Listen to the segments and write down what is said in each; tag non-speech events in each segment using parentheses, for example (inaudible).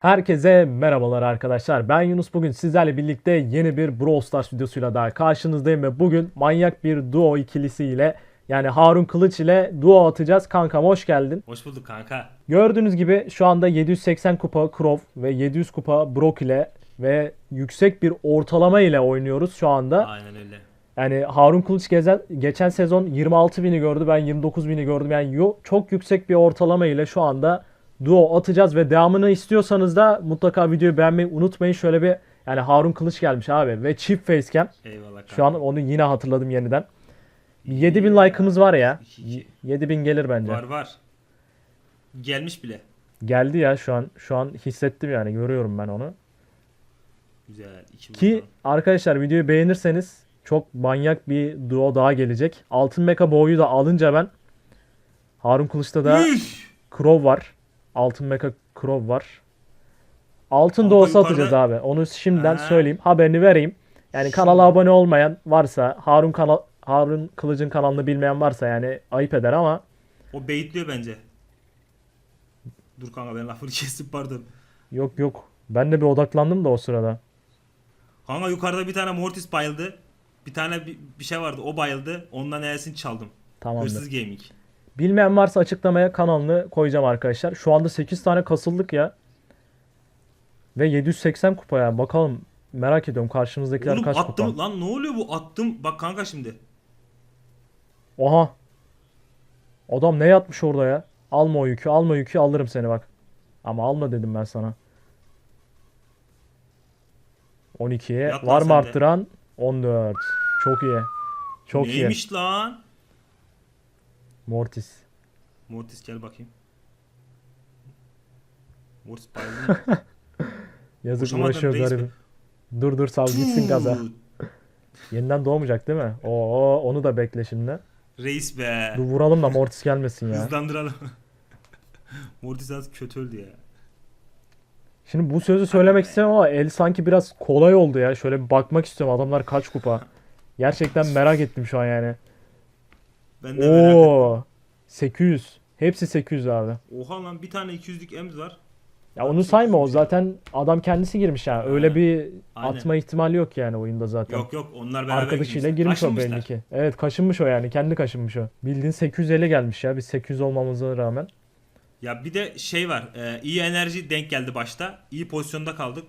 Herkese merhabalar arkadaşlar. Ben Yunus. Bugün sizlerle birlikte yeni bir Brawl Stars videosuyla daha karşınızdayım ve bugün manyak bir duo ikilisiyle yani Harun Kılıç ile duo atacağız. Kankam hoş geldin. Hoş bulduk kanka. Gördüğünüz gibi şu anda 780 kupa Crow ve 700 kupa Brock ile ve yüksek bir ortalama ile oynuyoruz şu anda. Aynen öyle. Yani Harun Kılıç gezen, geçen sezon 26 bini gördü. Ben 29 bini gördüm. Yani çok yüksek bir ortalama ile şu anda duo atacağız ve devamını istiyorsanız da mutlaka videoyu beğenmeyi unutmayın. Şöyle bir yani Harun Kılıç gelmiş abi ve çift facecam. Eyvallah. Şu an onu yine hatırladım yeniden. 7000 like'ımız var ya. İki, iki. 7000 gelir bence. Var var. Gelmiş bile. Geldi ya şu an. Şu an hissettim yani görüyorum ben onu. Güzel. Ki arkadaşlar videoyu beğenirseniz çok manyak bir duo daha gelecek. Altın Mecha Boy'u da alınca ben Harun Kılıç'ta da Üf! Crow var. Altın Mecha Crow var. Altın Kanka doğusu yukarıda- atacağız abi. Onu şimdiden Ha. söyleyeyim. Haberini vereyim. Yani Şimdi- kanala abone olmayan varsa Harun kanal Harun Kılıç'ın kanalını bilmeyen varsa yani ayıp eder ama O beyitliyor bence. Dur kanka ben lafını (laughs) kestim pardon. yok yok. Ben de bir odaklandım da o sırada. Kanka yukarıda bir tane Mortis bayıldı. Bir tane bir, bir şey vardı o bayıldı. Ondan E'sini çaldım. Tamamdır. Hırsız gaming. Bilmeyen varsa açıklamaya kanalını koyacağım arkadaşlar. Şu anda 8 tane kasıldık ya. Ve 780 kupa ya. Bakalım merak ediyorum karşımızdakiler Oğlum kaç attım kupa. lan ne oluyor bu attım. Bak kanka şimdi. Oha. Adam ne yatmış orada ya? Alma o yükü, alma yükü alırım seni bak. Ama alma dedim ben sana. 12'ye Yat lan var mı arttıran? 14. Çok iyi. Çok iyi. Neymiş lan? Mortis. Mortis gel bakayım. Mortis bayıldı mı? (laughs) Yazık Koşamadın uğraşıyor reis garibim. Dur dur sal gitsin gaza. Yeniden doğmayacak değil mi? Oo onu da bekle şimdi. Reis be. Dur vuralım da Mortis gelmesin ya. Hızlandıralım. (laughs) Mortis az kötü öldü ya. Şimdi bu sözü söylemek istemem ama el sanki biraz kolay oldu ya. Şöyle bir bakmak istiyorum adamlar kaç kupa. Gerçekten merak ettim şu an yani. Ben de merak ettim. Oo 800. Hepsi 800 abi. Oha lan bir tane 200'lük emz var. Ya onu sayma o zaten adam kendisi girmiş yani. Öyle Aynen. bir Aynen. atma ihtimali yok yani oyunda zaten. Yok yok onlar beraber Arkadaşıyla girmişler. girmiş o belli ki. Evet kaşınmış o yani. Kendi kaşınmış o. Bildiğin 850 gelmiş ya. Biz 800 olmamıza rağmen. Ya bir de şey var. e, iyi enerji denk geldi başta. İyi pozisyonda kaldık.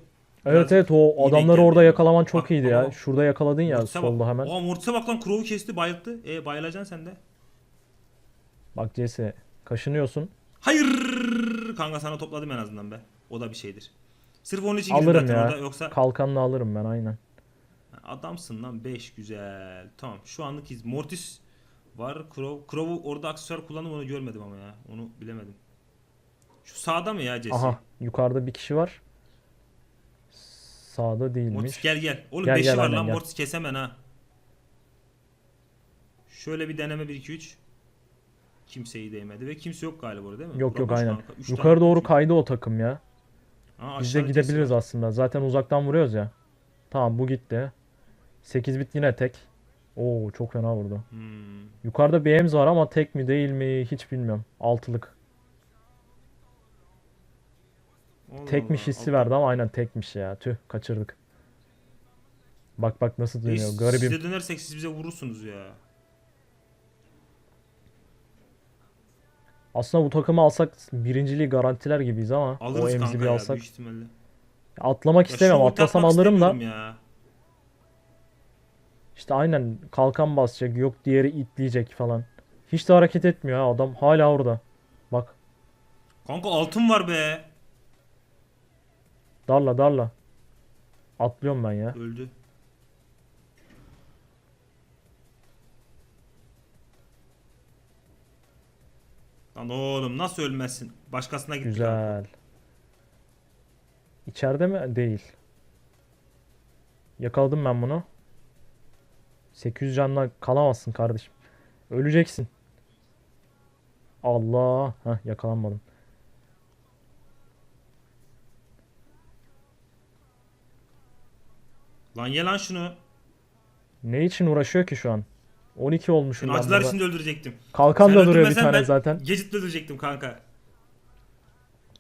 Evet evet o adamları orada yakalaman çok Bak, iyiydi ya. Şurada yakaladın ya Mortis'e solda bak. hemen. Oha Mortis'e bak lan Crow'u kesti bayılttı. E bayılacaksın sen de. Bak Jesse kaşınıyorsun. Hayır kanka sana topladım en azından be. O da bir şeydir. Sırf onun için girdim Alırım zaten ya. orada yoksa Kalkanla alırım ben aynen. Adamsın lan 5 güzel. Tamam şu anlık iz. Mortis var. Crow. Crow'u orada aksesuar kullandım onu görmedim ama ya. Onu bilemedim. Şu sağda mı ya Jesse? Aha yukarıda bir kişi var. Sağda değilmiş. Mortis gel gel. Oğlum Gel, 5'i gel, var aynen, lan gel. Mortis kesemen ha. Şöyle bir deneme 1 2 3. Kimseyi değmedi ve kimse yok galiba orada değil mi? Yok yok boş aynen. kanka. Üç Yukarı tane doğru Mortis. kaydı o takım ya. Aa, Biz de aşağıda gidebiliriz var. aslında. Zaten uzaktan vuruyoruz ya. Tamam bu gitti. 8 bit yine tek. Oo çok fena vurdu. Hmm. Yukarıda Ems var ama tek mi değil mi hiç bilmiyorum. Altılık. Allah Tekmiş Allah. hissi Allah. verdi ama aynen tekmiş ya. Tüh kaçırdık. Bak bak nasıl dönüyor. Biz Garibim. Size dönersek siz bize vurursunuz ya. Aslında bu takımı alsak birinciliği garantiler gibiyiz ama o Alırız Ems'i kanka bir ya alsak. büyük ihtimalle. Atlamak Ya istemiyorum. şovu Atlasam takmak alırım da. istemiyorum Ya. İşte aynen kalkan basacak. Yok diğeri itleyecek falan. Hiç de hareket etmiyor ha adam. Hala orada. Bak. Kanka altın var be. Darla darla. Atlıyorum ben ya. Öldü. Lan oğlum nasıl ölmezsin? Başkasına gittik. abi. Güzel. İçeride mi? Değil. Yakaladım ben bunu. 800 canla kalamazsın kardeşim. Öleceksin. Allah. Heh, yakalanmadım. Lan ye lan şunu. Ne için uğraşıyor ki şu an? 12 olmuşum ben acılar içinde öldürecektim. Kalkan Sen da duruyor bir tane ben zaten. Gecikle öldürecektim kanka.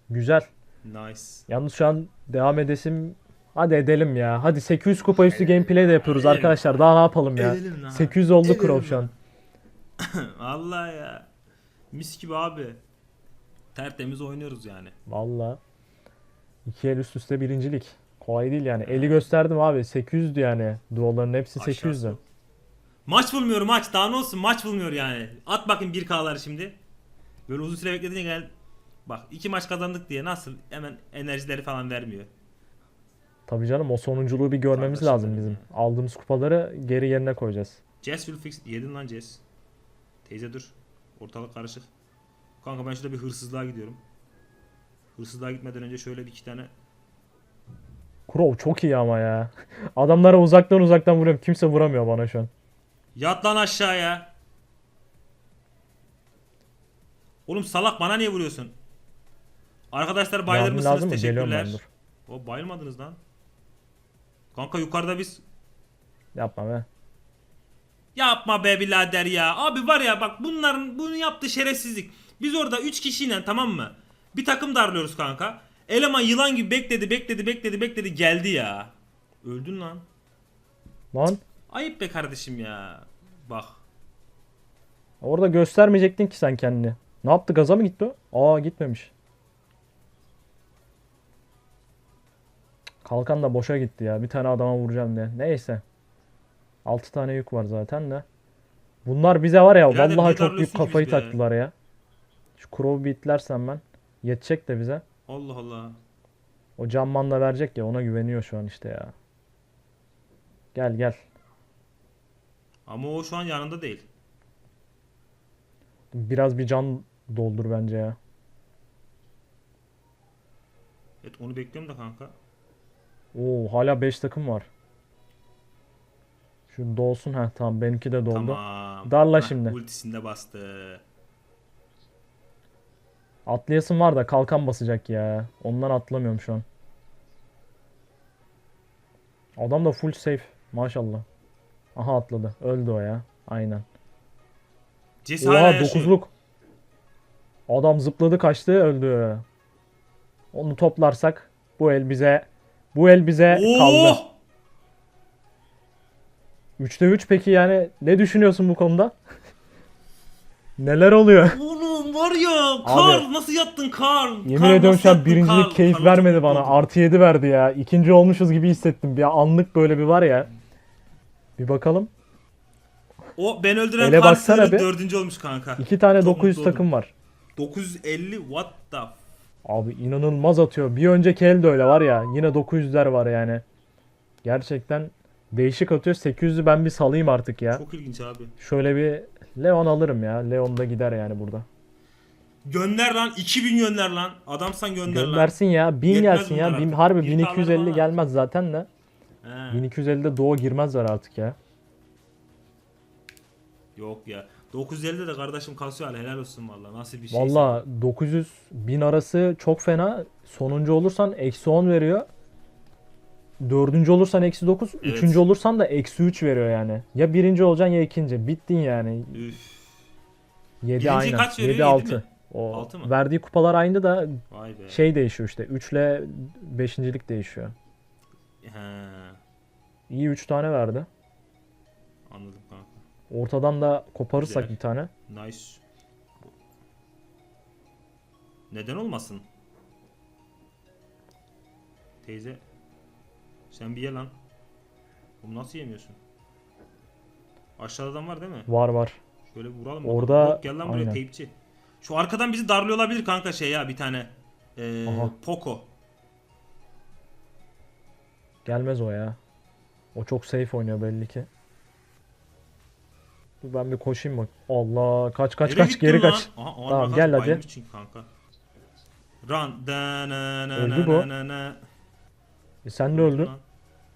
Güzel. Nice. Yalnız şu an devam edesim Hadi edelim ya. Hadi 800 kupa üstü gameplay de yapıyoruz Edelim. arkadaşlar. Daha ne yapalım ya? Edelim lan. 800 oldu Crow şu an. (laughs) Allah ya. Mis gibi abi. Tertemiz oynuyoruz yani. Valla. İki el üst üste birincilik. Kolay değil yani. Eli gösterdim abi. 800'dü yani. Duoların hepsi Aşağısı 800'dü. yok. Maç bulmuyor maç. Daha ne olsun maç bulmuyor yani. At bakın 1K'ları şimdi. Böyle uzun süre beklediğine gel. Bak iki maç kazandık diye nasıl hemen enerjileri falan vermiyor. Tabii canım o sonunculuğu bir görmemiz Kardeşim lazım bizim. ya. Aldığımız kupaları geri yerine koyacağız. Jess will fix. Yedin lan Jess. Teyze dur. Ortalık karışık. Kanka ben şurada bir hırsızlığa gidiyorum. Hırsızlığa gitmeden önce şöyle bir iki tane Crow çok iyi ama ya. Adamlara uzaktan uzaktan vuruyorum. Kimse vuramıyor bana şu an. Yat lan aşağıya. Oğlum salak bana niye vuruyorsun? Arkadaşlar bayılır Yardım mısınız? lazım mı? Teşekkürler. ben dur. O bayılmadınız lan. Kanka yukarıda biz Yapma be. yapma be birader ya. Abi var ya bak bunların bunu yaptığı şerefsizlik. Biz orada 3 kişiyle tamam mı? Bir takım darlıyoruz kanka. Eleman yılan gibi bekledi bekledi bekledi bekledi geldi ya. Öldün lan. Lan Ayıp be kardeşim ya. Bak. orada göstermeyecektin ki sen kendini. Ne yaptı? Gaza mı gitti o? Aa gitmemiş. Kalkan da boşa gitti ya. Bir tane adama vuracağım diye. Neyse. 6 tane yük var zaten de. Bunlar bize var ya Birader, vallahi çok büyük kafayı taktılar ya. Şu Crow'u bitlersem ben. Yetecek de bize. Allah Allah. O camman da verecek ya ona güveniyor şu an işte ya. Gel gel. Ama o şu an yanında değil. Biraz bir can doldur bence ya. Evet onu bekliyorum da kanka. Oo hala 5 takım var. Şu dolsun ha tamam benimki de doldu. Tamam. Darla Heh, şimdi. Ultisinde bastı. Atlayasım var da kalkan basacak ya. Ondan atlamıyorum şu an. Adam da full safe. Maşallah. Aha atladı. Öldü o ya. Aynen. Hala Oha yaşıyor. dokuzluk. Adam zıpladı kaçtı öldü. Onu toplarsak bu el bize bu el bize kaldı. Oh! 3'te 3 peki yani ne düşünüyorsun bu konuda? (laughs) Neler oluyor? Var ya Karl nasıl yattın Karl? Yemin Karl ediyorum şu an birincilik Karl? keyif Karl vermedi bana. Artı 7 verdi ya. İkinci olmuşuz gibi hissettim. Bir anlık böyle bir var ya. Bir bakalım. O ben öldüren Ele Karl baksana be. dördüncü olmuş kanka. İki tane Çok 900 mutlu oldum. takım var. 950 what the Abi inanılmaz atıyor. Bir önceki el de öyle var ya. Yine 900'ler var yani. Gerçekten değişik atıyor. 800'ü ben bir salayım artık ya. Çok ilginç abi. Şöyle bir Leon alırım ya. Leon da gider yani burada. Gönder lan 2000 gönder lan. Adamsan gönder lan. Göndersin ya. 1000 Yetmez gelsin ya. Bin, artık. harbi Bir 1250 tane gelmez zaten de. He. 1250'de Doğu girmezler artık ya. Yok ya. 950'de de kardeşim kasıyor hala helal olsun valla. Nasıl bir şey. Valla 900 1000 arası çok fena. Sonuncu olursan eksi 10 veriyor. Dördüncü olursan eksi 9. Evet. Üçüncü olursan da eksi 3 veriyor yani. Ya birinci olacaksın ya ikinci. Bittin yani. Üf. 7 Birinci aynen. kaç veriyor? 7 Yedi 6. O Altı mı? verdiği kupalar aynı da Vay be. şey değişiyor işte. 3 ile 5.lik değişiyor. He. İyi 3 tane verdi. Anladım kanka. Ortadan da koparırsak Güzel. bir tane. Nice. Neden olmasın? Teyze. Sen bir ye lan. Bunu nasıl yemiyorsun? Aşağıdan var değil mi? Var var. Şöyle vuralım. Orada-. Yok, gel lan buraya aynen. teypçi. Şu arkadan bizi darlıyor olabilir kanka şey ya bir tane. Ee, Aha. Poco. Gelmez o ya. O çok safe oynuyor belli ki. Dur ben bir koşayım bak. Allah kaç kaç Nereye kaç gittin geri lan? kaç. Aha, ağır Tamam, makas gel hadi. bayılmış çünkü kanka. Run. Da, na, na, Öldü na, bu. na, na, na. E sen de öldün. Lan.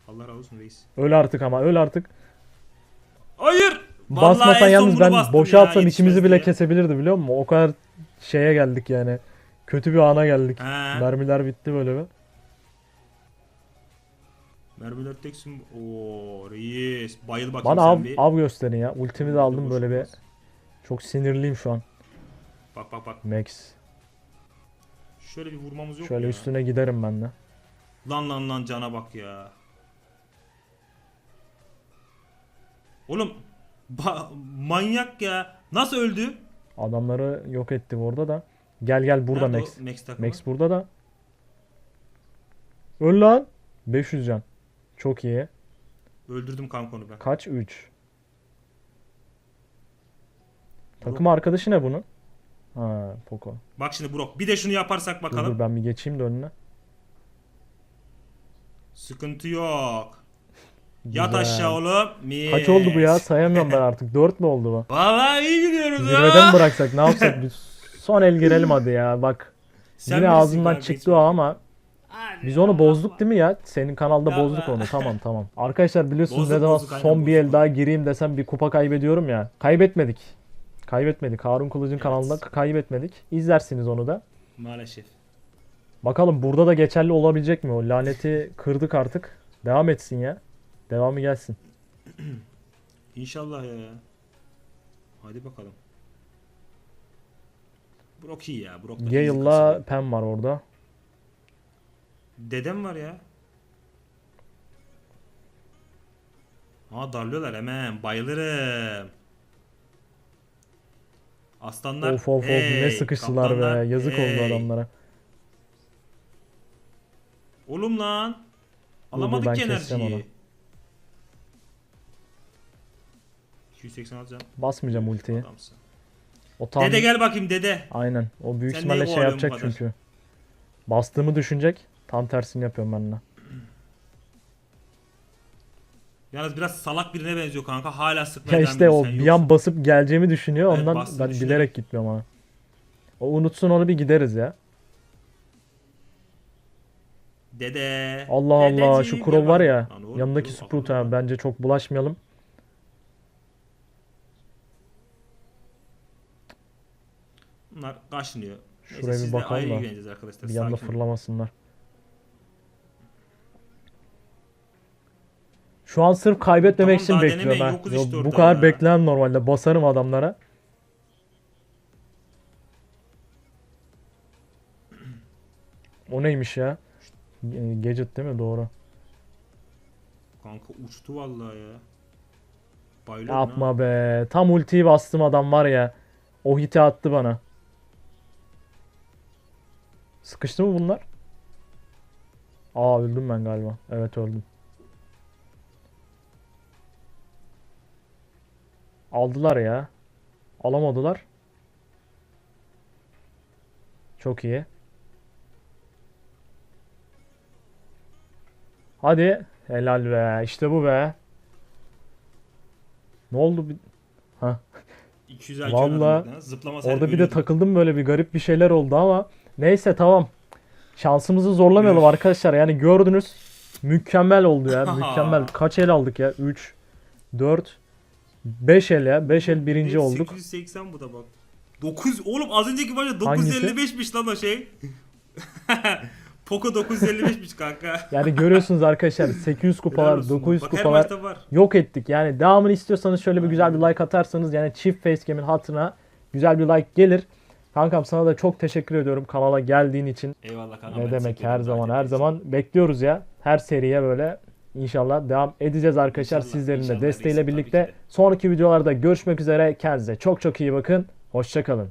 Allah razı olsun reis. Öl artık ama öl artık. Vallahi Basmasan en son yalnız bunu ben bastım boşa ya, atsam ikimizi yetişmez bile diye. kesebilirdi biliyor musun? O kadar şeye geldik yani. Kötü bir ana geldik. He. Mermiler bitti böyle bir. Mermiler teksin. Oo reis. Bayıl bakayım Bana sen av, bir. av gösterin ya. Ultimi de aldım böyle bir. Çok sinirliyim şu an. Bak bak bak. Max. Şöyle bir vurmamız yok Şöyle mu ya? üstüne giderim ben de. Lan lan lan cana bak ya. Oğlum ba- manyak ya. Nasıl öldü? Adamları yok etti orada da. Gel gel burada Nerede o Max. Max takımı. Max burada da. Öl lan. 500 can. Çok iyi. Öldürdüm kanka onu ben. Kaç? 3. Takım arkadaşı ne bunun? Ha, Poco. Bak şimdi Brock bir de şunu yaparsak Dur bakalım. dur ben bir geçeyim de önüne. Sıkıntı yok. Yat Güzel. aşağı oğlum. Mis. Kaç oldu bu ya? Sayamıyorum ben artık. 4 mü oldu bu? (laughs) Vallahi iyi gidiyoruz Zirvede ha. mi bıraksak? Ne yapsak? Bir son el girelim hadi ya. Bak. Sen Yine kanka, çıktı o ama biz ya, onu bozduk değil mi ya? Senin kanalda Ya bozduk onu. Tamam (laughs) tamam. Arkadaşlar biliyorsunuz Bozduk, ne zaman bozduk, son bir el daha gireyim desem bir kupa kaybediyorum ya. Kaybetmedik. Kaybetmedik. Harun Kılıç'ın kanalında kaybetmedik. İzlersiniz onu da. Maalesef. Bakalım burada da geçerli olabilecek mi o? Laneti kırdık artık. Devam etsin ya. Devamı gelsin. (clears throat) İnşallah ya. Hadi bakalım. Brock iyi ya. Brock da kasıyor. Pen var orada. Dedem var ya. Aa darlıyorlar hemen. Bayılırım. Aslanlar. Of of of ne sıkıştılar kaplanlar, be. Yazık oldu hey. adamlara. Oğlum lan. Alamadık ki enerjiyi. 286 can. Basmayacağım ultiyi. Adamsın. O tam Dede gel bakayım dede. aynen. O büyük Sen ihtimalle şey yapacak çünkü. Bastığımı düşünecek. Tam tersini yapıyorum ben de. (clears throat) Yalnız biraz salak birine benziyor kanka. Hala Ya sıkmaya devam işte o bir yoksun. an basıp geleceğimi düşünüyor. Evet, Ondan ben düşünerek. bilerek gitmiyorum ama. O unutsun onu bir gideriz ya. Dede. Allah Allah Dedeciğim, şu gel Kurov var ya. Lan oğlum, Yanındaki Sprout lan. bence çok bulaşmayalım. Bunlar kaşınıyor. Neyse, Şuraya bir siz de bakalım da. ilgileneceğiz arkadaşlar. Bir anda fırlamasınlar. Şu an sırf kaybetmemek Tamam, için bekliyorum ha. yokuz Yo, işte bu kadar beklemem normalde. Basarım adamlara. O neymiş ya? Ge- Gadget değil mi? Doğru. Kanka uçtu vallahi ya. Ha. Yapma be. Tam ultiyi bastım adam var ya. O hiti attı bana. Sıkıştı mı bunlar? Aa öldüm ben galiba. Evet öldüm. Aldılar ya. Alamadılar. Çok iyi. Hadi. Helal be. İşte bu be. Ne oldu? Bir... 200 IQ Vallahi oynadım ben. Zıplamasaydım Orada bir de takıldım böyle bir garip bir şeyler oldu ama neyse tamam. Şansımızı zorlamayalım Üf. arkadaşlar. Yani gördünüz. Mükemmel oldu ya. (laughs) Mükemmel. Kaç el aldık ya? 3 4 5 el ya. 5 el birinci olduk. 880 bu da bak. 9 oğlum az önceki maçta Hangisi? 955'miş lan o şey. (laughs) Poco 955'miş kanka. Yani görüyorsunuz arkadaşlar (laughs) 800 Helal kupalar, olsun. 900 Bak kupalar var. yok ettik. Yani devamını istiyorsanız şöyle bir güzel bir like atarsanız yani çift facecam'in hatırına güzel bir like gelir. Kankam sana da çok teşekkür ediyorum kanala geldiğin için. Eyvallah kanka. Ne demek her zaman her zaman bekliyoruz ya. Her seriye böyle inşallah devam edeceğiz arkadaşlar. İnşallah, Sizlerin de desteğiyle birlikte de. sonraki videolarda görüşmek üzere. Kendinize çok çok iyi bakın. Hoşçakalın.